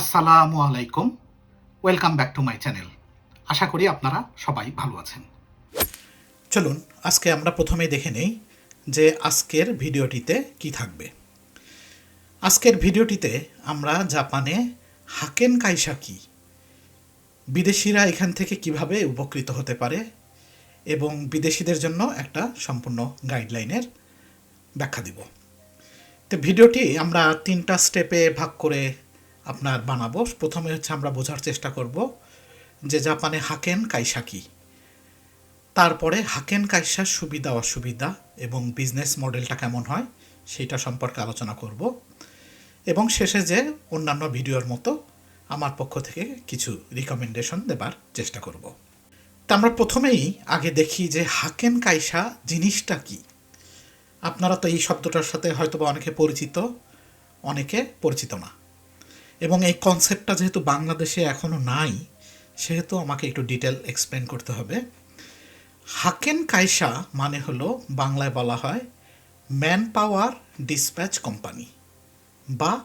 আসসালামু আলাইকুম। Welcome back to my channel আশা করি আপনারা সবাই ভালো আছেন। চলুন, আজকে আমরা প্রথমেই দেখে নেই যে আজকের ভিডিওটিতে কি থাকবে। আজকের ভিডিওটিতে আমরা জাপানে হাকেন কাইসা কি, বিদেশিরা এখান থেকে কীভাবে উপকৃত হতে পারে এবং বিদেশিদের জন্য একটা সম্পূর্ণ গাইডলাইনের ব্যাখ্যা দিব। তো ভিডিওটি আমরা তিনটা স্টেপে ভাগ করে আপনার বানাবো। প্রথমে হচ্ছে আমরা বোঝার চেষ্টা করব যে জাপানে হাকেন কাইসা কি তারপরে হাকেন কাইসার সুবিধা, অসুবিধা এবং বিজনেস মডেলটা কেমন হয় সেটা সম্পর্কে আলোচনা করব। এবং শেষে যে অন্যান্য ভিডিওর মতো আমার পক্ষ থেকে কিছু রিকমেন্ডেশন দেবার চেষ্টা করব। তা আমরা প্রথমেই আগে দেখি যে হাকেন কাইসা জিনিসটা কি। আপনারা তো এই শব্দটার সাথে হয়তো বা অনেকে পরিচিত অনেকে পরিচিত না। এবং এই কনসেপ্টটা যেহেতু বাংলাদেশে এখনও নাই, সেহেতু আমাকে একটু ডিটেল এক্সপ্লেন করতে হবে। হাকেন কাইসা মানে হলো, বাংলায় বলা হয় ম্যান পাওয়ার ডিসপ্যাচ কোম্পানি বা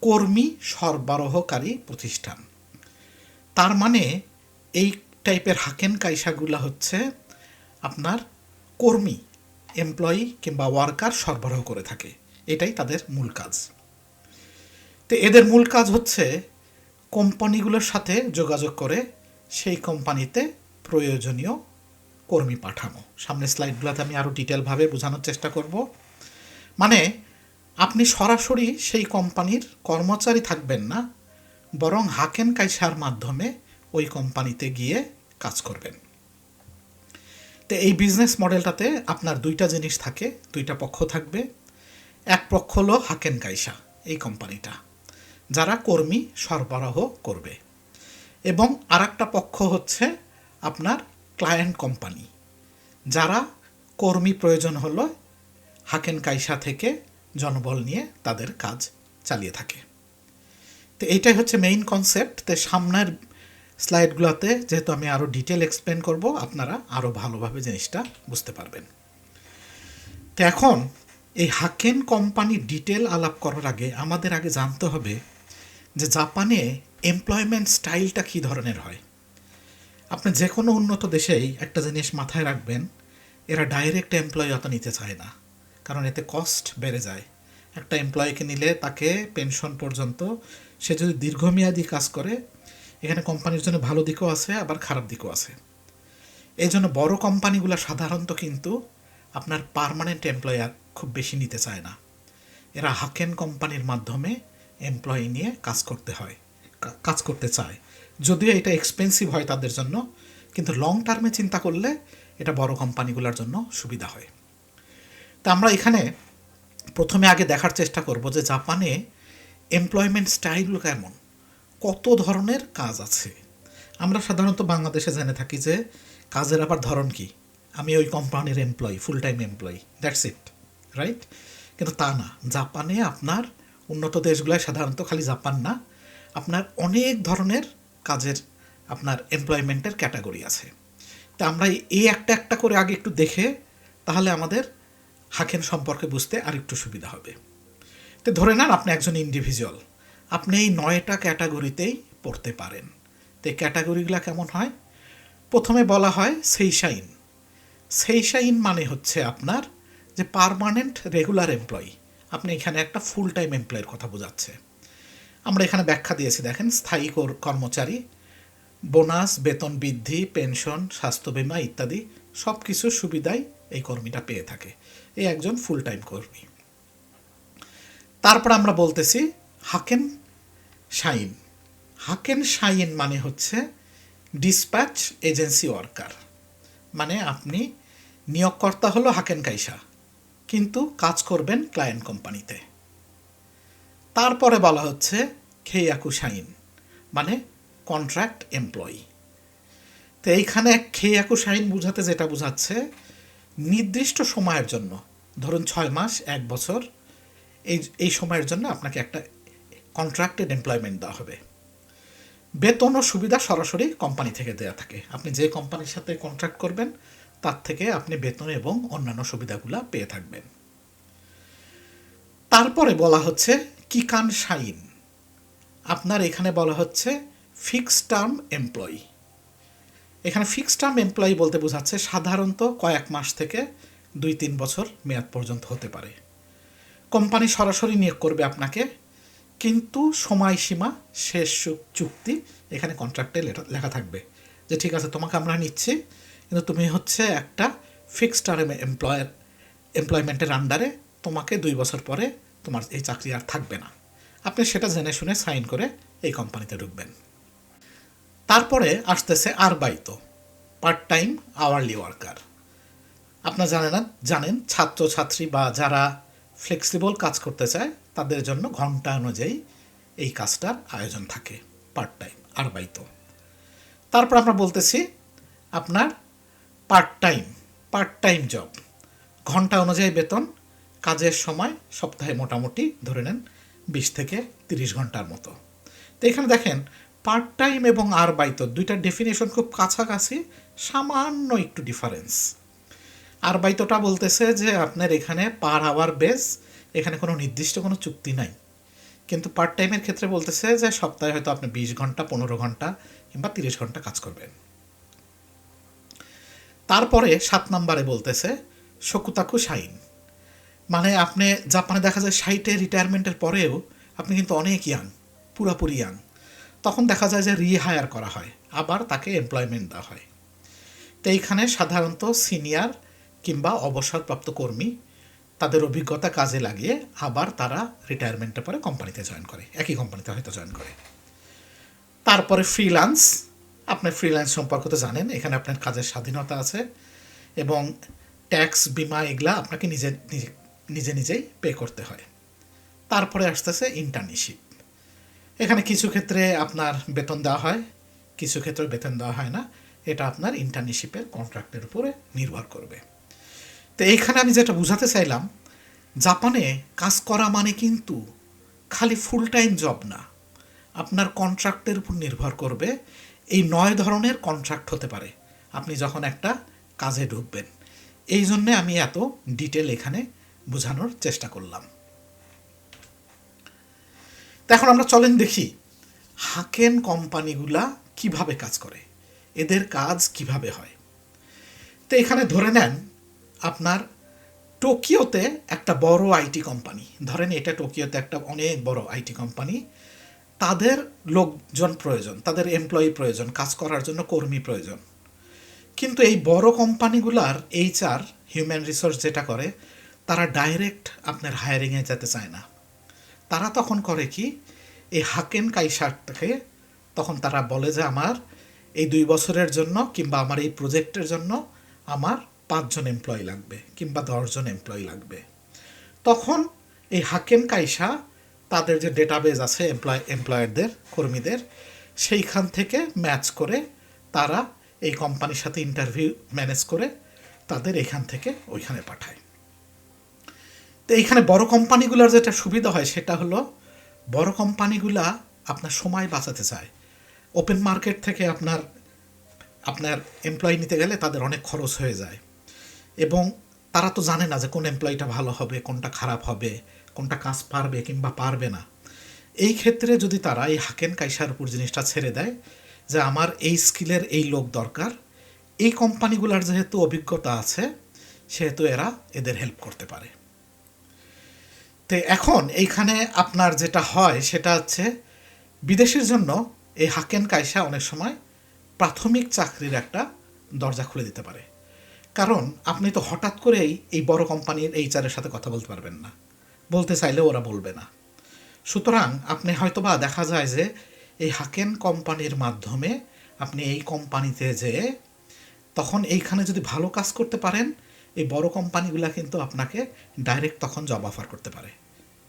কর্মী সরবরাহকারী প্রতিষ্ঠান। তার মানে এই টাইপের হাকেন কাইসাগুলো হচ্ছে আপনার কর্মী এমপ্লয়ি কিংবা ওয়ার্কার সরবরাহ করে থাকে। এটাই তাদের মূল কাজ। তো এদের মূল কাজ হচ্ছে কোম্পানিগুলোর সাথে যোগাযোগ করে সেই কোম্পানিতে প্রয়োজনীয় কর্মী পাঠানো। সামনে স্লাইডগুলোতে আমি আরও ডিটেলভাবে বোঝানোর চেষ্টা করব। মানে আপনি সরাসরি সেই কোম্পানির কর্মচারী থাকবেন না, বরং হাকেন কাইসার মাধ্যমে ওই কোম্পানিতে গিয়ে কাজ করবেন। তো এই বিজনেস মডেলটাতে আপনার দুইটা জিনিস থাকে, দুইটা পক্ষ থাকবে। এক পক্ষ হলো হাকেন কাইসা এই কোম্পানিটা। যারা কর্মী সরবরাহ করবে। এবং আর পক্ষ হচ্ছে আপনার ক্লায়েন্ট কোম্পানি যারা কর্মী প্রয়োজন হলো হাকেন কাইসা থেকে জনবল নিয়ে তাদের কাজ চালিয়ে থাকে। তো এইটাই হচ্ছে মেইন কনসেপ্ট তো সামনের স্লাইডগুলোতে যেহেতু আমি আরও ডিটেল এক্সপ্লেন করব, আপনারা আরও ভালোভাবে জিনিসটা বুঝতে পারবেন। তো এখন এই হাকেন কোম্পানির ডিটেল আলাপ করার আগে আমাদের আগে জানতে হবে যে জাপানে এমপ্লয়মেন্ট স্টাইলটা কী ধরনের হয়? আপনি যে কোনো উন্নত দেশেই একটা জিনিস মাথায় রাখবেন, এরা ডাইরেক্ট এমপ্লয়ি অত নিতে চায় না। কারণ এতে কস্ট বেড়ে যায়। একটা এমপ্লয়িকে নিলে তাকে পেনশন পর্যন্ত সে যদি দীর্ঘমেয়াদী কাজ করে, এখানে কোম্পানির জন্য ভালো দিকও আছে, আবার খারাপ দিকও আছে। এই জন্য বড় কোম্পানিগুলো সাধারণত কিন্তু আপনার পারমানেন্ট এমপ্লয়ার খুব বেশি নিতে চায় না। এরা হাকেন কোম্পানির মাধ্যমে এমপ্লয়ি নিয়ে কাজ করতে হয় কাজ করতে চায়। যদিও এটা এক্সপেন্সিভ হয় তাদের জন্য, কিন্তু লং টার্মে চিন্তা করলে এটা বড় কোম্পানিগুলোর জন্য সুবিধা হয়। তা আমরা এখানে প্রথমে আগে দেখার চেষ্টা করব যে জাপানে এমপ্লয়মেন্ট স্টাইলগুলো কেমন, কত ধরনের কাজ আছে। আমরা সাধারণত বাংলাদেশে জেনে থাকি যে কাজের আবার ধরন কি। আমি ওই কোম্পানির employee full time employee that's it right কিন্তু তা না, জাপানে আপনার উন্নত দেশগুলোয় সাধারণত খালি জাপান না, আপনার অনেক ধরনের কাজের আপনার এমপ্লয়মেন্টের ক্যাটাগরি আছে। তা আমরা এই একটা একটা করে আগে একটু দেখে, তাহলে আমাদের হাকেন সম্পর্কে বুঝতে আর একটু সুবিধা হবে। তো ধরে নেন আপনি একজন ইন্ডিভিজুয়াল আপনি এই নয়টা ক্যাটাগরিতেই পড়তে পারেন। তো এই ক্যাটাগরিগুলো কেমন হয়? প্রথমে বলা হয় সেইশাইন সেইশাইন মানে হচ্ছে আপনার যে পারমানেন্ট রেগুলার এমপ্লয়ি আপনি এখানে একটা ফুল টাইম এমপ্লয়ের কথা বোঝাচ্ছে। আমরা এখানে ব্যাখ্যা দিয়েছি, দেখেন, স্থায়ী কর- কর্মচারী, বোনাস, বেতন বৃদ্ধি পেনশন স্বাস্থ্য বিমা ইত্যাদি সব কিছুর সুবিধাই এই কর্মীটা পেয়ে থাকে। এই একজন ফুল টাইম কর্মী। তারপর আমরা বলতেছি হাকেন শাইন। হাকেন শাইন মানে হচ্ছে ডিসপ্যাচ এজেন্সি ওয়ার্কার মানে আপনি নিয়োগকর্তা হলো হাকেন কাইসা। কিন্তু কাজ করবেন ক্লায়েন্ট কোম্পানিতে তারপরে বলা হচ্ছে খেয়াকু শাইন মানে কন্ট্রাক্ট এমপ্লয়ি তো এইখানে খেয়াকু শাইন বোঝাতে যেটা বোঝাচ্ছে, নির্দিষ্ট সময়ের জন্য, ধরুন ছয় মাস, এক বছর, এই এই সময়ের জন্য আপনাকে একটা কন্ট্রাক্টেড এমপ্লয়মেন্ট দেওয়া হবে। বেতন ও সুবিধা সরাসরি কোম্পানি থেকে দেওয়া থাকে। আপনি যে কোম্পানির সাথে কন্ট্রাক্ট করবেন তার থেকে আপনি বেতন এবং অন্যান্য সুবিধাগুলো পেয়ে থাকবেন। তারপরে বলা হচ্ছে কিকান শাইন। আপনার এখানে বলা হচ্ছে ফিক্সড টার্ম এমপ্লয়ি এখানে ফিক্সড টার্ম এমপ্লয়ি বলতে বোঝাচ্ছে সাধারণত কয়েক মাস থেকে দুই তিন বছর মেয়াদ পর্যন্ত হতে পারে। কোম্পানি সরাসরি নিয়োগ করবে আপনাকে, কিন্তু সময়সীমা শেষ চুক্তি এখানে কন্ট্রাক্টে লেখা থাকবে যে, ঠিক আছে, তোমাকে আমরা নিচ্ছি কিন্তু তুমি হচ্ছে একটা ফিক্সড টার্ম এমপ্লয়ার এমপ্লয়মেন্টের আন্ডারে তোমাকে দুই বছর পরে তোমার এই চাকরি আর থাকবে না। আপনি সেটা জেনে শুনে সাইন করে এই কোম্পানিতে ঢুকবেন। তারপরে আসতেছে আরবাইতো পার্ট টাইম আওয়ারলি ওয়ার্কার আপনার জানেন না, জানেন, ছাত্রছাত্রী বা যারা ফ্লেক্সিবল কাজ করতে চায়, তাদের জন্য ঘণ্টা অনুযায়ী এই কাজটার আয়োজন থাকে পার্ট টাইম আরবাইতো তারপর আমরা বলতেছি, আপনার part time part time job ঘণ্টা অনুযায়ী বেতন, কাজের সময় সপ্তাহে মোটামুটি ধরে নেন বিশ থেকে তিরিশ ঘণ্টার মতো। তো এখানে দেখেন পার্ট টাইম এবং আর বাইতো দুইটার ডেফিনেশন খুব কাছাকাছি, সামান্য একটু ডিফারেন্স আর বাইতোটা বলতেছে যে আপনার এখানে পার আওয়ার বেস এখানে কোনো নির্দিষ্ট কোনো চুক্তি নাই। কিন্তু পার্ট টাইমের ক্ষেত্রে বলতেছে যে সপ্তাহে হয়তো আপনি বিশ ঘণ্টা, পনেরো ঘণ্টা কিংবা তিরিশ ঘণ্টা কাজ করবেন। তারপরে সাত নম্বরে বলতেছে, শকুতাকু শাইন। মানে আপনি জাপানে দেখা যায় সাইটে রিটায়ারমেন্টের পরেও আপনি কিন্তু অনেক ইয়াং পুরাপুরি ইয়াং তখন দেখা যায় যে রিহায়ার করা হয়, আবার তাকে এমপ্লয়মেন্ট দেওয়া হয়। তো এইখানে সাধারণত সিনিয়র কিংবা অবসরপ্রাপ্ত কর্মী তাদের অভিজ্ঞতা কাজে লাগিয়ে আবার তারা রিটায়ারমেন্টের পরে কোম্পানিতে জয়েন করে, একই কোম্পানিতে হয়তো জয়েন করে। তারপরে ফ্রিল্যান্স আপনি ফ্রিল্যান্স সম্পর্কে তো জানেন, এখানে আপনার কাজের স্বাধীনতা আছে এবং ট্যাক্স বিমা এগুলা আপনাকে নিজে নিজে নিজে নিজেই পে করতে হয়। তারপরে আসতেছে ইন্টার্নশিপ এখানে কিছু ক্ষেত্রে আপনার বেতন দেওয়া হয়, কিছু ক্ষেত্রে বেতন দেওয়া হয় না, এটা আপনার ইন্টার্নশিপের কন্ট্রাক্টের উপরে নির্ভর করবে। তো এইখানে আমি যেটা বোঝাতে চাইলাম, জাপানে কাজ করা মানে কিন্তু খালি ফুল টাইম জব না, আপনার কন্ট্রাক্টের উপর নির্ভর করবে এই নয় ধরনের কন্ট্রাক্ট হতে পারে। আপনি যখন একটা কাজে ঢুকবেন। এই জন্যে আমি এত ডিটেল এখানে বোঝানোর চেষ্টা করলাম। এখন আমরা চলেন দেখি হাকেন কোম্পানিগুলা কীভাবে কাজ করে, এদের কাজ কীভাবে হয়। তো এখানে ধরে নেন আপনার টোকিওতে একটা বড় আইটি কোম্পানি। ধরেন এটা টোকিওতে একটা অনেক বড় আইটি কোম্পানি। তাদের লোকজন প্রয়োজন, তাদের এমপ্লয়ি প্রয়োজন, কাজ করার জন্য কর্মী প্রয়োজন। কিন্তু এই বড় কোম্পানিগুলার এইচআর হিউম্যান রিসোর্স যেটা করে, তারা ডাইরেক্ট আপনার হায়ারিংয়ে যেতে চায় না। তারা তখন করে কি, এই হাকেন কাইসারটাকে তখন তারা বলে যে, আমার এই দুই বছরের জন্য কিংবা আমার এই প্রজেক্টের জন্য আমার পাঁচজন এমপ্লয়ি লাগবে কিংবা দশজন এমপ্লয়ি লাগবে। তখন এই হাকেন কাইসা তাদের যে ডেটাবেজ আছে এমপ্লয় এমপ্লয়ারদের কর্মীদের, সেইখান থেকে ম্যাচ করে তারা এই কোম্পানির সাথে ইন্টারভিউ ম্যানেজ করে তাদের এখান থেকে ওইখানে পাঠায়। তো এইখানে বড় কোম্পানিগুলোর যেটা সুবিধা হয় সেটা হলো, বড় কোম্পানিগুলা আপনার সময় বাঁচাতে চায়। ওপেন মার্কেট থেকে আপনার আপনার এমপ্লয়ি নিতে গেলে তাদের অনেক খরচ হয়ে যায়। এবং তারা তো জানে না যে কোন এমপ্লয়িটা ভালো হবে, কোনটা খারাপ হবে। কোনটা কাজ পারবে কিংবা পারবে না। এই ক্ষেত্রে যদি তারা এই হাকেন কাইসার উপর জিনিসটা ছেড়ে দেয় যে আমার এই স্কিলের এই লোক দরকার, এই কোম্পানিগুলোর যেহেতু অভিজ্ঞতা আছে, সেহেতু এরা এদের হেল্প করতে পারে। তো এখন এইখানে আপনার যেটা হয় সেটা হচ্ছে বিদেশের জন্য এই হাকেন কাইসা অনেক সময় প্রাথমিক চাকরির একটা দরজা খুলে দিতে পারে। কারণ আপনি তো হঠাৎ করেই এই বড় কোম্পানির এইচআরের সাথে কথা বলতে পারবেন না। বলতে চাইলে ওরা বলবে না। সুতরাং আপনি হয়তোবা দেখা যায় যে এই হাকেন কোম্পানির মাধ্যমে আপনি এই কোম্পানিতে যে তখন এইখানে যদি ভালো কাজ করতে পারেন, এই বড় কোম্পানিগুলা কিন্তু আপনাকে ডাইরেক্ট তখন জব অফার করতে পারে।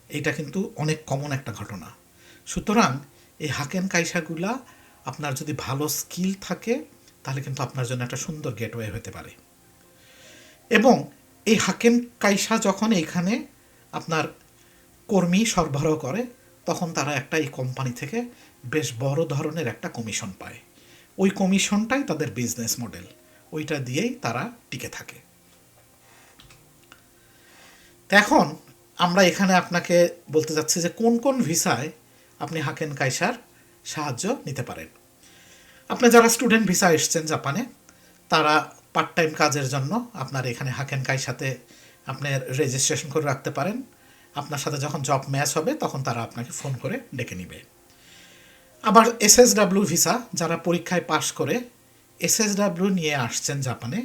এটা কিন্তু অনেক কমন একটা ঘটনা। সুতরাং এই হাকেন কাইসাগুলা আপনার যদি ভালো স্কিল থাকে, তাহলে কিন্তু আপনার জন্য একটা সুন্দর গেটওয়ে হতে পারে। এবং এই হাকেন কাইসা যখন এইখানে আপনার কর্মী সরবরাহ করে, তখন তারা একটা এই কোম্পানি থেকে বেশ বড় ধরনের একটা কমিশন পায়। ওই কমিশনটাই তাদের বিজনেস মডেল ওইটা দিয়েই তারা টিকে থাকে। এখন আমরা এখানে আপনাকে বলতে যাচ্ছি যে কোন কোন ভিসায় আপনি হাকেন কাইসার সাহায্য নিতে পারেন। আপনি যারা স্টুডেন্ট ভিসা এসছেন জাপানে, তারা পার্ট টাইম কাজের জন্য আপনার এখানে হাকেন কাই সাথে আপনি রেজিস্ট্রেশন করে রাখতে পারেন। আপনার সাথে যখন জব ম্যাচ হবে, তখন তারা আপনাকে ফোন করে ডেকে নেবে। আবার এসএসডাব্লিউ ভিসা যারা পরীক্ষায় পাশ করে এসএসডাব্লিউ নিয়ে আসছেন জাপানে,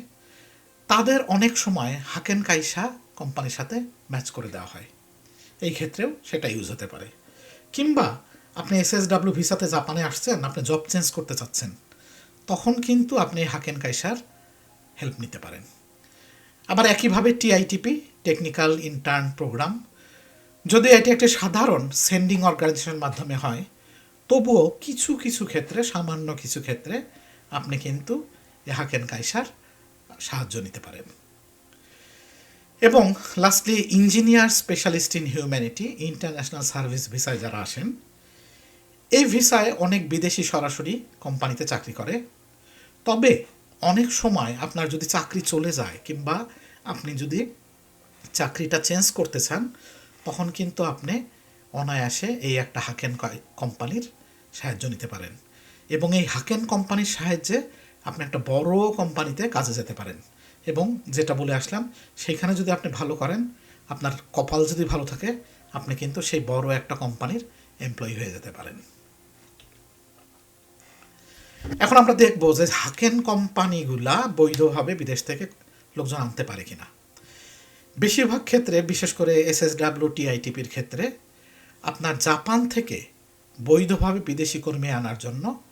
তাদের অনেক সময় হাকেন কাইসা কোম্পানির সাথে ম্যাচ করে দেওয়া হয়। এই ক্ষেত্রেও সেটা ইউজ হতে পারে। কিংবা আপনি এসএসডাব্লিউ ভিসাতে জাপানে আসছেন, আপনি জব চেঞ্জ করতে চাচ্ছেন, তখন কিন্তু আপনি হাকেন কাইসার হেল্প নিতে পারেন। আবার একইভাবে টিআইটিপি, টেকনিক্যাল ইন্টার্ন প্রোগ্রাম। যদি এটি একটি সাধারণ সেন্ডিং অর্গানাইজেশনের মাধ্যমে হয়, তবুও কিছু কিছু ক্ষেত্রে, সামান্য কিছু ক্ষেত্রে আপনি কিন্তু হাকেন কাইসার সাহায্য নিতে পারেন। এবং lastly, engineer specialist in humanity, international service ভিসায় যারা আসেন, এই ভিসায় অনেক বিদেশি সরাসরি কোম্পানিতে চাকরি করে। তবে অনেক সময় আপনার যদি চাকরি চলে যায় কিংবা আপনি যদি চাকরিটা চেঞ্জ করতে চান, তখন কিন্তু আপনি অনায়াসে এই একটা হাকেন কোম্পানির সাহায্য নিতে পারেন। এবং এই হাকেন কোম্পানির সাহায্যে আপনি একটা বড় কোম্পানিতে কাজে যেতে পারেন। এবং যেটা বলে আসলাম সেইখানে যদি আপনি ভালো করেন, আপনার কপাল যদি ভালো থাকে, আপনি কিন্তু সেই বড় একটা কোম্পানির এমপ্লয়ি হয়ে যেতে পারেন। এখন আমরা দেখব যে হাকেন কোম্পানিগুলা বৈধভাবে বিদেশ থেকে লোকজন আনতে পারে কিনা। বেশিরভাগ ক্ষেত্রে, বিশেষ করে এস এসএসডাব্লিউ টিআইটিপির ক্ষেত্রে, আপনার জাপান থেকে বৈধভাবে বিদেশি কর্মী আনার জন্য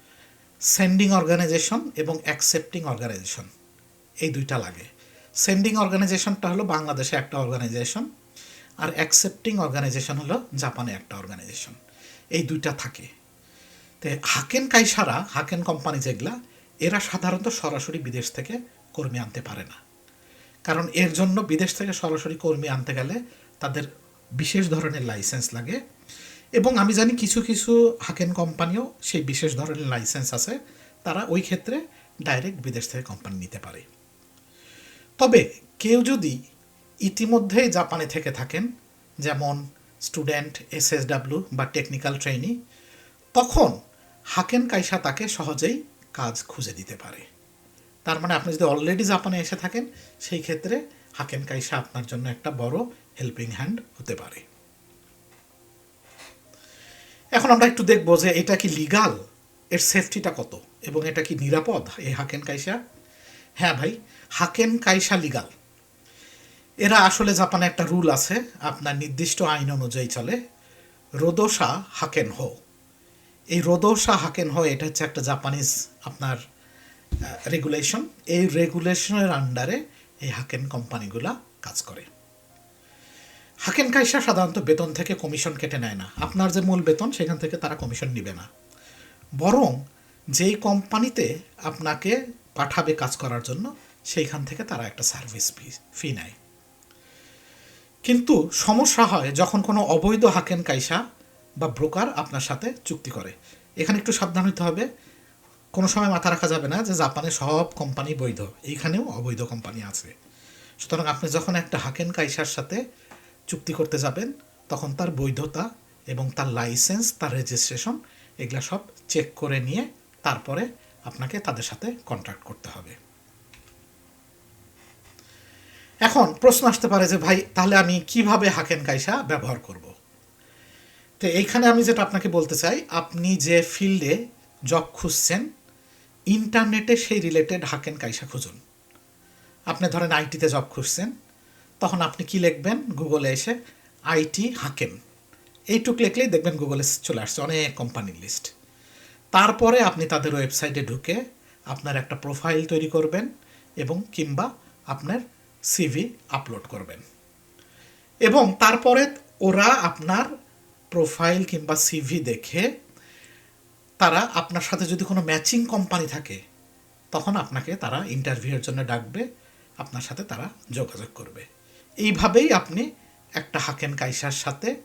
সেন্ডিং অর্গানাইজেশন এবং অ্যাকসেপ্টিং অর্গানাইজেশন, এই দুইটা লাগে। সেন্ডিং অর্গানাইজেশনটা হলো বাংলাদেশে একটা অর্গানাইজেশন আর অ্যাকসেপ্টিং অর্গানাইজেশন হলো জাপানে একটা অর্গানাইজেশন। এই দুইটা থাকে। তো হাকেন কাইসারা হাকেন কোম্পানি যেগুলা, এরা সাধারণত সরাসরি বিদেশ থেকে কর্মী আনতে পারে না। কারণ এর জন্য বিদেশ থেকে সরাসরি কর্মী আনতে গেলে তাদের বিশেষ ধরনের লাইসেন্স লাগে। এবং আমি জানি কিছু কিছু হাকেন কোম্পানিও সেই বিশেষ ধরনের লাইসেন্স আছে, তারা ওই ক্ষেত্রে ডাইরেক্ট বিদেশ থেকে কোম্পানি নিতে পারে। তবে কেউ যদি ইতিমধ্যেই জাপানে থেকে থাকেন, যেমন স্টুডেন্ট, এসএসডাব্লিউ বা টেকনিক্যাল ট্রেনি তখন হাকেন কাইসা তাকে সহজেই কাজ খুঁজে দিতে পারে। তার মানে আপনি যদি অলরেডি জাপানে এসে থাকেন, সেই ক্ষেত্রে হাকেন কাইসা আপনার জন্য একটা বড় হেল্পিং হ্যান্ড হতে পারে। এখন আমরা একটু দেখব যে এটা কি লিগাল এর সেফটিটা কত? এবং এটা কি নিরাপদ? এই হাকেন কাইসা হ্যাঁ ভাই হাকেন কাইসা লিগাল এরা আসলে জাপানে একটা রুল আছে, আপনার নির্দিষ্ট আইন অনুযায়ী চলে, রোদোসা হাকেন হো এই রোদোসা হাকেন হয়, এটা হচ্ছে একটা জাপানিজ আপনার রেগুলেশন এই রেগুলেশনের আন্ডারে এই হাকেন কোম্পানিগুলা কাজ করে। হাকেন কাইসা সাধারণত বেতন থেকে কমিশন কেটে নেয় না। আপনার যে মূল বেতন, সেখান থেকে তারা কমিশন নিবে না। বরং যেই কোম্পানিতে আপনাকে পাঠাবে কাজ করার জন্য, সেইখান থেকে তারা একটা সার্ভিস ফি ফি নেয়। কিন্তু সমস্যা হয়, যখন কোনো অবৈধ হাকেন কাইসা বা ব্রোকার আপনার সাথে চুক্তি করে। এখানে একটু সাবধান হতে হবে। কোনো সময় মাথা রাখা যাবে না যে জাপানে সব কোম্পানি বৈধ। এইখানেও অবৈধ কোম্পানি আছে। সুতরাং আপনি যখন একটা হাকেন কাইসার সাথে চুক্তি করতে যাবেন, তখন তার বৈধতা এবং তার লাইসেন্স তার রেজিস্ট্রেশন এগুলা সব চেক করে নিয়ে তারপরে আপনাকে তাদের সাথে কন্ট্রাক্ট করতে হবে। এখন প্রশ্ন আসতে পারে যে, ভাই, তাহলে আমি কীভাবে হাকেন কাইসা ব্যবহার করব? তো এইখানে আমি যেটা আপনাকে বলতে চাই, আপনি যে ফিল্ডে জব খুঁজছেন ইন্টারনেটে সেই রিলেটেড হাকেন কাইসা খুঁজুন। আপনি ধরেন আইটিতে জব খুঁজছেন, তখন আপনি কি লিখবেন? গুগলে এসে আইটি হাকেন এইটুক লিখলেই দেখবেন গুগলে চলে আসছে, অনেক কোম্পানির লিস্ট তারপরে আপনি তাদের ওয়েবসাইটে ঢুকে আপনার একটা প্রোফাইল তৈরি করবেন এবং কিংবা আপনার সিভি আপলোড করবেন। এবং তারপরে ওরা আপনার প্রোফাইল কিংবা সিভি দেখে তারা আপনার সাথে যদি কোনো ম্যাচিং কোম্পানি থাকে, তখন আপনাকে তারা ইন্টারভিউয়ের জন্য ডাকবে, আপনার সাথে তারা যোগাযোগ করবে। এইভাবেই আপনি একটা হাকেন কাইসার সাথে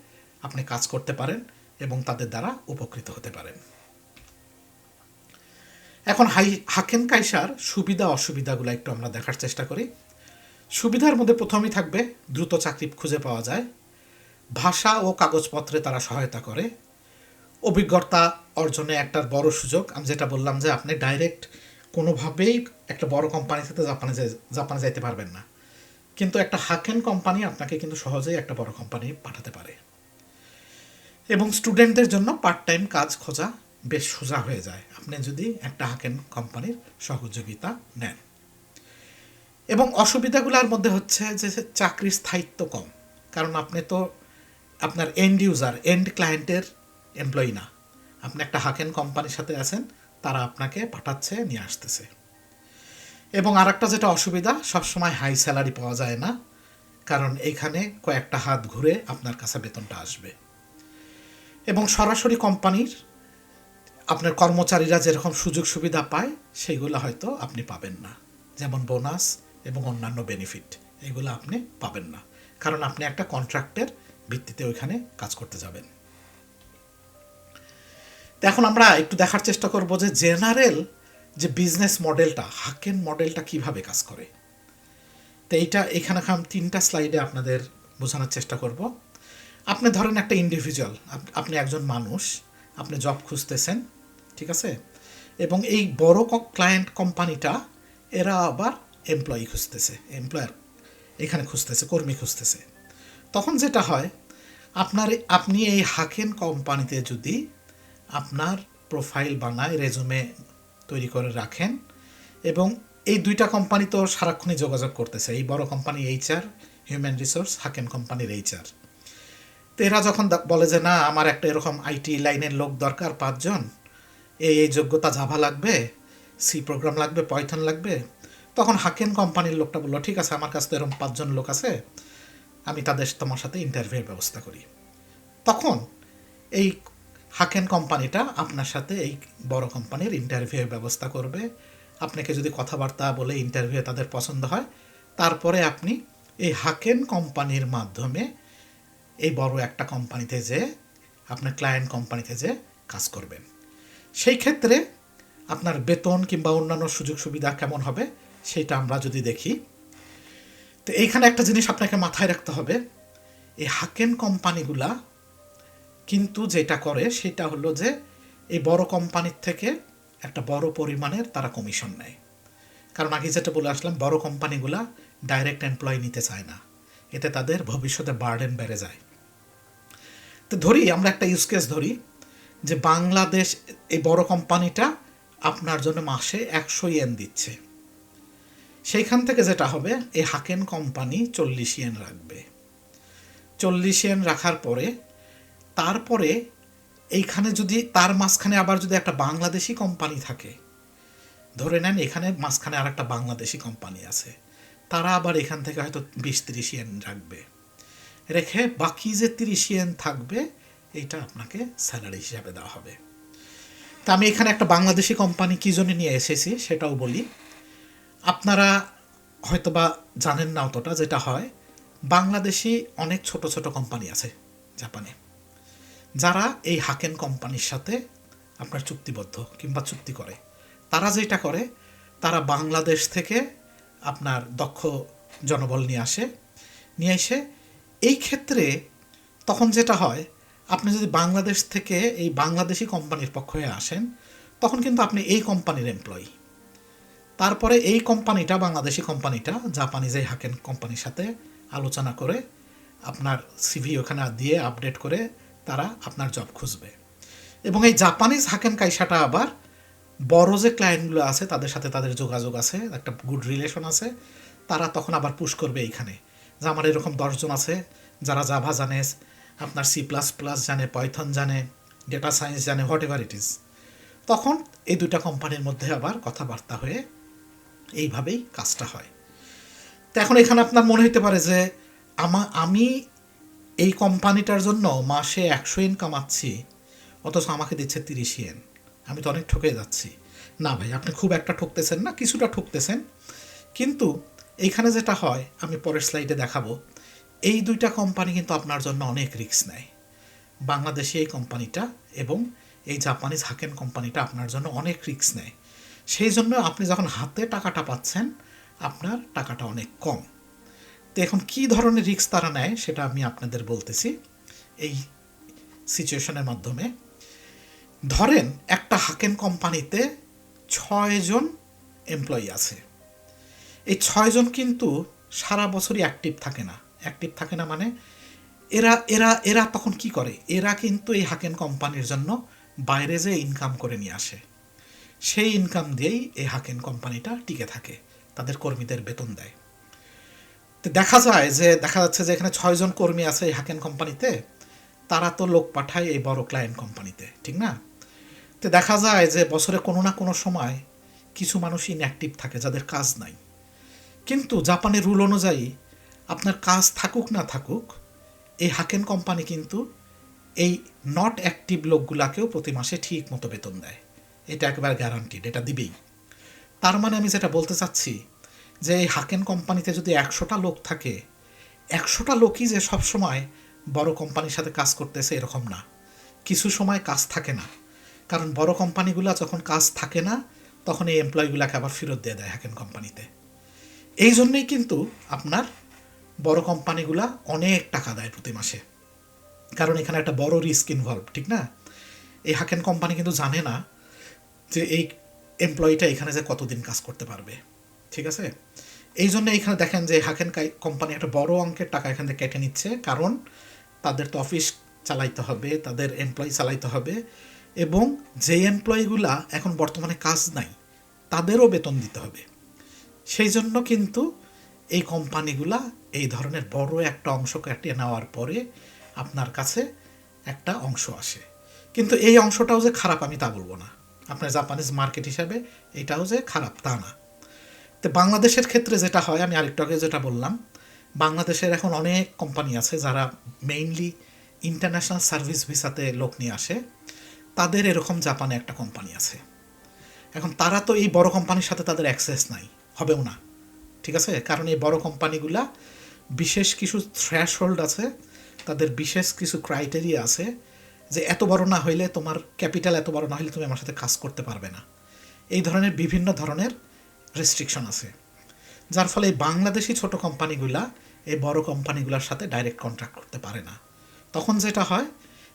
আপনি কাজ করতে পারেন এবং তাদের দ্বারা উপকৃত হতে পারেন। এখন হাই হাকেন কাইসার সুবিধা, অসুবিধাগুলো একটু আমরা দেখার চেষ্টা করি। সুবিধার মধ্যে প্রথমেই থাকবে, দ্রুত চাকরি খুঁজে পাওয়া যায়। ভাষা ও কাগজপত্রে তারা সহায়তা করে। অভিজ্ঞতা অর্জনে একটা বড় সুযোগ। আমি যেটা বললাম যে আপনি ডাইরেক্ট কোনোভাবেই একটা বড় কোম্পানি সাথে জাপানে জাপানে যাইতে পারবেন না। কিন্তু একটা হাকেন কোম্পানি আপনাকে কিন্তু সহজেই একটা বড় কোম্পানি পাঠাতে পারে। এবং স্টুডেন্টদের জন্য পার্ট টাইম কাজ খোঁজা বেশ সোজা হয়ে যায়। আপনি যদি একটা হাকেন কোম্পানির সহযোগিতা নেন। এবং অসুবিধাগুলোর মধ্যে হচ্ছে যে চাকরির স্থায়িত্ব কম। কারণ আপনি তো আপনার এন্ড ইউজার এন্ড ক্লায়েন্টের এমপ্লয়ি না। আপনি একটা হাকেন কোম্পানির সাথে আছেন, তারা আপনাকে পাঠাচ্ছে, নিয়ে আসতেছে। এবং আর একটা যেটা অসুবিধা, সবসময় হাই স্যালারি পাওয়া যায় না, কারণ এখানে কয়েকটা হাত ঘুরে আপনার কাছে বেতনটা আসবে। এবং সরাসরি কোম্পানির আপনার কর্মচারীরা যেরকম সুযোগ সুবিধা পায়, সেইগুলো হয়তো আপনি পাবেন না। যেমন বোনাস এবং অন্যান্য বেনিফিট এগুলো আপনি পাবেন না। কারণ আপনি একটা কন্ট্রাক্টের ভিত্তিতে ওইখানে কাজ করতে যাবেন। তো এখন আমরা একটু দেখার চেষ্টা করব যে জেনারেল যে বিজনেস মডেলটা, হাকেন মডেলটা কীভাবে কাজ করে। তো এইটা এখানে আমি তিনটা স্লাইডে আপনাদের বোঝানোর চেষ্টা করব। আপনি ধরেন একটা ইন্ডিভিজুয়াল আপনি একজন মানুষ, আপনি জব খুঁজতেছেন, ঠিক আছে? এবং এই বড় ক্লায়েন্ট কোম্পানিটা এরা আবার এমপ্লয়ি খুঁজতেছে এমপ্লয়ার এখানে খুঁজতেছে, কর্মী খুঁজতেছে। তখন যেটা হয়, আপনার আপনি এই হাকেন কোম্পানিতে যদি আপনার প্রোফাইল বানায়, রেজুমে তৈরি করে রাখেন এবং এই দুইটা কোম্পানি তো সারাক্ষণই যোগাযোগ করতেছে। এই বড় কোম্পানি এইচআর, হিউম্যান রিসোর্স, হাকেন কোম্পানির এইচআর। তো এরা যখন বলে যে, না, আমার একটা এরকম আইটি লাইনের লোক দরকার, পাঁচজন, এই এই যোগ্যতা জাভা লাগবে, সি প্রোগ্রাম লাগবে, পয়থন লাগবে, তখন হাকেন কোম্পানির লোকটা বলল, ঠিক আছে, আমার কাছে তো এরকম পাঁচজন লোক আছে আমি তাদের, তোমার সাথে ইন্টারভিউয়ের ব্যবস্থা করি। তখন এই হাকেন কোম্পানিটা আপনার সাথে এই বড় কোম্পানির ইন্টারভিউয়ের ব্যবস্থা করবে। আপনাকে যদি কথাবার্তা বলে ইন্টারভিউ তাদের পছন্দ হয়, তারপরে আপনি এই হাকেন কোম্পানির মাধ্যমে এই বড় একটা কোম্পানিতে যে, আপনার ক্লায়েন্ট কোম্পানিতে যে কাজ করবেন। সেই ক্ষেত্রে আপনার বেতন কিংবা অন্যান্য সুযোগ সুবিধা কেমন হবে, সেটা আমরা যদি দেখি তো এইখানে একটা জিনিস আপনাকে মাথায় রাখতে হবে। এই হাকেন কোম্পানিগুলা কিন্তু যেটা করে সেটা হলো যে এই বড় কোম্পানির থেকে একটা বড় পরিমাণের তারা কমিশন নেয়। কারণ আগে যেটা বলে আসলাম, বড় কোম্পানিগুলা ডাইরেক্ট এমপ্লয় নিতে চায় না। এতে তাদের ভবিষ্যতে বার্ডেন বেড়ে যায়। তো ধরি, আমরা একটা ইউজ কেস ধরি যে বাংলাদেশ এই বড় কোম্পানিটা আপনার জন্য মাসে একশো ইয়েন দিচ্ছে। সেইখান থেকে যেটা হবে, এই হাকেন কোম্পানি চল্লিশ ইয়েন রাখবে। চল্লিশ ইয়েন রাখার পরে, তারপরে এইখানে যদি, তার মাঝখানে আবার যদি একটা বাংলাদেশি কোম্পানি থাকে, ধরে নেন এখানে মাঝখানে আর একটা বাংলাদেশি কোম্পানি আছে, তারা আবার এখান থেকে হয়তো বিশ তিরিশ ইয়েন রাখবে। রেখে বাকি যে তিরিশ ইয়েন থাকবে এটা আপনাকে স্যালারি হিসাবে দেওয়া হবে। তা আমি এখানে একটা বাংলাদেশি কোম্পানি কী জন্য নিয়ে এসেছি, সেটাও বলি। আপনারা হয়তোবা জানেন না অতটা যেটা হয়। বাংলাদেশি অনেক ছোট ছোট কোম্পানি আছে জাপানে। যারা এই হাকেন কোম্পানির সাথে আপনার চুক্তিবদ্ধ কিংবা চুক্তি করে। তারা যেটা করে, তারা বাংলাদেশ থেকে আপনার দক্ষ জনবল নিয়ে আসে, নিয়ে এসে এই ক্ষেত্রে তখন যেটা হয়, আপনি যদি বাংলাদেশ থেকে এই বাংলাদেশি কোম্পানির পক্ষ হয়ে আসেন, তখন কিন্তু আপনি এই কোম্পানির এমপ্লয়ি তারপরে এই কোম্পানিটা, বাংলাদেশি কোম্পানিটা, জাপানিজ এই হাকেন কোম্পানির সাথে আলোচনা করে আপনার সিভি ওখানে দিয়ে আপডেট করে তারা আপনার জব খুঁজবে। এবং এই জাপানিজ হাকেন কাইসাটা আবার বড় যে ক্লায়েন্টগুলো আছে, তাদের সাথে তাদের যোগাযোগ আছে, একটা গুড রিলেশন আছে, তারা তখন আবার পুশ করবে এইখানে যে আমার এরকম দশজন আছে, যারা জাভা জানে, আপনার সি প্লাস প্লাস জানে পয়থন জানে ডেটা সায়েন্স জানে হোয়াট এভার ইট ইজ তখন এই দুইটা কোম্পানির মধ্যে আবার কথাবার্তা হয়ে এইভাবেই কাজটা হয়। তো এখন এখানে আপনার মনে হতে পারে যে আমা, আমি এই কোম্পানিটার জন্য মাসে একশো এন কামাচ্ছি অথচ আমাকে দিচ্ছে তিরিশ এন আমি তো অনেক ঠকে যাচ্ছি। না ভাই, আপনি খুব একটা ঠকতেছেন না, কিছুটা ঠকতেছেন। কিন্তু এইখানে যেটা হয়, আমি পরের স্লাইডে দেখাবো। এই দুইটা কোম্পানি কিন্তু আপনার জন্য অনেক রিস্ক নেয়। বাংলাদেশে এই কোম্পানিটা এবং এই জাপানিজ হাকেন কোম্পানিটা আপনার জন্য অনেক রিস্ক নেয়। সেই জন্য আপনি যখন হাতে টাকাটা পাচ্ছেন, আপনার টাকাটা অনেক কম। তো এখন কী ধরনের রিস্ক তারা নেয় সেটা আমি আপনাদের বলতেছি। এই সিচুয়েশনের মাধ্যমে। ধরেন একটা হাকেন কোম্পানিতে ছয়জন এমপ্লয়ি আছে। এই ছয়জন কিন্তু সারা বছরই অ্যাক্টিভ থাকে না। অ্যাক্টিভ থাকে না মানে এরা এরা এরা তখন কি করে? এরা কিন্তু এই হাকেন কোম্পানির জন্য বাইরে যে ইনকাম করে নিয়ে আসে। সেই ইনকাম দিয়েই এই হাকেন কোম্পানিটা টিকে থাকে, তাদের কর্মীদের বেতন দেয়। তো দেখা যায় যে, দেখা যাচ্ছে যে এখানে ছয়জন কর্মী আছে এই হাকেন কোম্পানিতে তারা তো লোক পাঠায় এই বড় ক্লায়েন্ট কোম্পানিতে ঠিক না? তো দেখা যায় যে বছরে কোনো না কোনো সময় কিছু মানুষ ইনঅ্যাক্টিভ থাকে যাদের কাজ নাই। কিন্তু জাপানের রুল অনুযায়ী আপনার কাজ থাকুক না থাকুক, এই হাকেন কোম্পানি কিন্তু এই নট অ্যাক্টিভ লোকগুলাকেও প্রতি মাসে ঠিক মতো বেতন দেয়। এটা একেবারে গ্যারান্টিড এটা দিবেই। তার মানে আমি যেটা বলতে চাচ্ছি যে এই হাকেন কোম্পানিতে যদি একশোটা লোক থাকে, একশোটা লোকই যে সব সময় বড় কোম্পানির সাথে কাজ করতেছে এরকম না। কিছু সময় কাজ থাকে না। কারণ বড় কোম্পানিগুলো যখন কাজ থাকে না, তখন এই এমপ্লয়িগুলোকে আবার ফেরত দিয়ে দেয় হাকেন কোম্পানিতে এই জন্যই কিন্তু আপনার বড় কোম্পানিগুলা অনেক টাকা দেয় প্রতি মাসে। কারণ এখানে একটা বড় রিস্ক ইনভলভ ঠিক না? এই হাকেন কোম্পানি কিন্তু জানে না যে এই এমপ্লয়িটা এখানে যে কতদিন কাজ করতে পারবে, ঠিক আছে? এই জন্য এখানে দেখেন যে হাকেন কাই কোম্পানি একটা বড় অঙ্কের টাকা এখান থেকে কেটে নিচ্ছে, কারণ তাদের তো অফিস চালাইতে হবে, তাদের এমপ্লয়ি চালাইতে হবে, এবং যে এমপ্লয়িগুলা এখন বর্তমানে কাজ নাই, তাদেরও বেতন দিতে হবে। সেই জন্য কিন্তু এই কোম্পানিগুলা এই ধরনের বড় একটা অংশ কেটে নেওয়ার পরে আপনার কাছে একটা অংশ আসে। কিন্তু এই অংশটাও যে খারাপ আমি তা বলব না। আপনার জাপানিজ মার্কেট হিসাবে এটাও যে খারাপ, তা না। তো বাংলাদেশের ক্ষেত্রে যেটা হয়, আমি আরেকটু আগে যেটা বললাম, বাংলাদেশের এখন অনেক কোম্পানি আছে যারা মেইনলি ইন্টারন্যাশনাল সার্ভিস ভিসাতে লোক নিয়ে আসে। তাদের এরকম জাপানে একটা কোম্পানি আছে। এখন তারা তো এই বড় কোম্পানির সাথে তাদের অ্যাক্সেস নাই, হবেও না। ঠিক আছে? কারণ এই বড় কোম্পানিগুলা বিশেষ কিছু থ্র্যাশ হোল্ড আছে, তাদের বিশেষ কিছু ক্রাইটেরিয়া আছে যে এত বড় না হইলে তোমার ক্যাপিটাল এত বড় না হইলে তুমি আমার সাথে কাজ করতে পারবে না। এই ধরনের বিভিন্ন ধরনের রেস্ট্রিকশন আছে। যার ফলে এই বাংলাদেশি ছোট কোম্পানিগুলা এই বড় কোম্পানিগুলোর সাথে ডাইরেক্ট কন্ট্রাক্ট করতে পারে না। তখন যেটা হয়,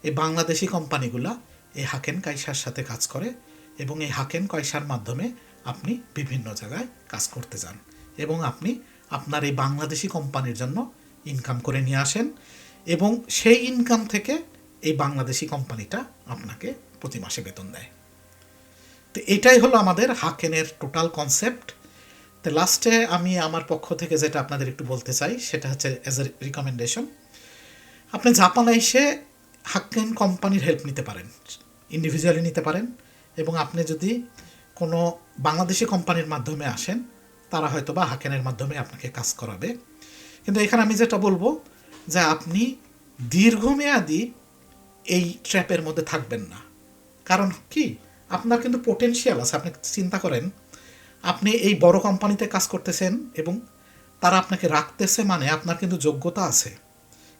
এই বাংলাদেশি কোম্পানিগুলা এই হাকেন কাইসার সাথে কাজ করে এবং এই হাকেন কয়সার মাধ্যমে আপনি বিভিন্ন জায়গায় কাজ করতে যান এবং আপনি আপনার এই বাংলাদেশি কোম্পানির জন্য ইনকাম করে নিয়ে আসেন এবং সেই ইনকাম থেকে এই বাংলাদেশি কোম্পানিটা আপনাকে প্রতি মাসে বেতন দেয়। তো এটাই হলো আমাদের হাকেনের টোটাল কনসেপ্ট তো লাস্টে আমি আমার পক্ষ থেকে যেটা আপনাদের একটু বলতে চাই, সেটা হচ্ছে অ্যাজ এ রিকমেন্ডেশন আপনি জাপানে এসে হাক্কেন কোম্পানির হেল্প নিতে পারেন ইন্ডিভিজুয়ালি নিতে পারেন এবং আপনি যদি কোনো বাংলাদেশি কোম্পানির মাধ্যমে আসেন, তারা হয়তো বা হাকেনের মাধ্যমে আপনাকে কাজ করাবে। কিন্তু এখানে আমি যেটা বলব যে আপনি দীর্ঘমেয়াদী এই ট্র্যাপের মধ্যে থাকবেন না। কারণ কি? আপনার কিন্তু পোটেনশিয়াল আছে। আপনি চিন্তা করেন, আপনি এই বড় কোম্পানিতে কাজ করতেছেন এবং তারা আপনাকে রাখতেছে মানে আপনার কিন্তু যোগ্যতা আছে।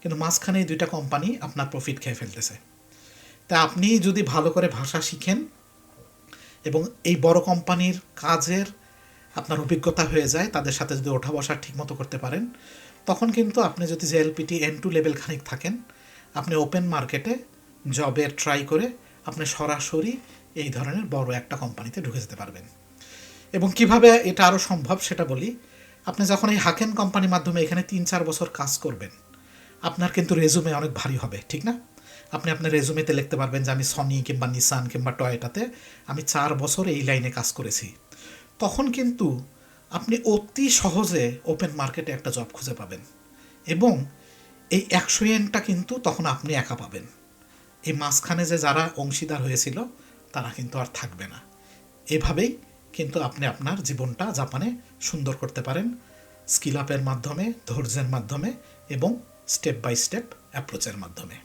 কিন্তু মাঝখানে এই দুইটা কোম্পানি আপনার প্রফিট খেয়ে ফেলতেছে। তা আপনি যদি ভালো করে ভাষা শিখেন এবং এই বড় কোম্পানির কাজের আপনার অভিজ্ঞতা হয়ে যায়, তাদের সাথে যদি ওঠা বসা ঠিকমতো করতে পারেন, তখন কিন্তু আপনি যদি যে এলপিটি এন টু লেভেল খানিক থাকেন, আপনি ওপেন মার্কেটে জবের ট্রাই করে আপনি সরাসরি এই ধরনের বড় একটা কোম্পানিতে ঢুকে যেতে পারবেন। এবং কীভাবে এটা আরও সম্ভব সেটা বলি, আপনি যখন এই হাকেন কোম্পানির মাধ্যমে এখানে তিন চার বছর কাজ করবেন, আপনার কিন্তু রেজুমে অনেক ভারী হবে, ঠিক না? আপনি আপনার রেজুমেতে লিখতে পারবেন যে আমি সনি কিংবা নিসান কিংবা টয়েটাতে আমি চার বছর এই লাইনে কাজ করেছি। তখন কিন্তু আপনি অতি সহজে ওপেন মার্কেটে একটা জব খুঁজে পাবেন। এবং এই একশো এনটা কিন্তু তখন আপনি একা পাবেন। এই মাঝখানে যে যারা অংশীদার হয়েছিল, তারা কিন্তু আর থাকবে না। এভাবেই কিন্তু আপনি আপনার জীবনটা জাপানে সুন্দর করতে পারেন, স্কিল আপের মাধ্যমে, ধৈর্যের মাধ্যমে এবং স্টেপ বাই স্টেপ অ্যাপ্রোচের মাধ্যমে।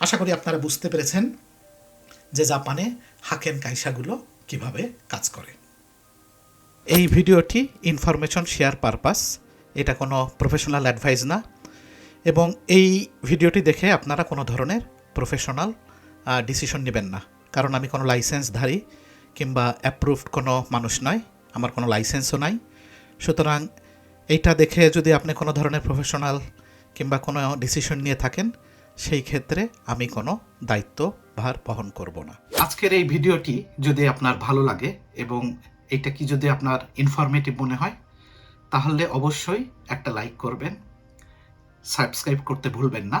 আশা করি আপনারা বুঝতে পেরেছেন যে জাপানে হাকেন কাইসাগুলো কীভাবে কাজ করে। এই ভিডিওটি ইনফরমেশন শেয়ার পারপাস, এটা কোনো প্রফেশনাল অ্যাডভাইস না। এবং এই ভিডিওটি দেখে আপনারা কোনো ধরনের প্রফেশনাল ডিসিশন নেবেন না। কারণ আমি কোনো লাইসেন্সধারী কিংবা অ্যাপ্রুভড কোনো মানুষ নয়, আমার কোনো লাইসেন্সও নাই। সুতরাং এইটা দেখে যদি আপনি কোনো ধরনের প্রফেশনাল কিংবা কোনো ডিসিশন নিয়ে থাকেন, সেই ক্ষেত্রে আমি কোনো দায়িত্ব ভার বহন করব না। আজকের এই ভিডিওটি যদি আপনার ভালো লাগে এবং এটা কি যদি আপনার ইনফরমেটিভ মনে হয়, তাহলে অবশ্যই একটা লাইক করবেন। সাবস্ক্রাইব করতে ভুলবেন না।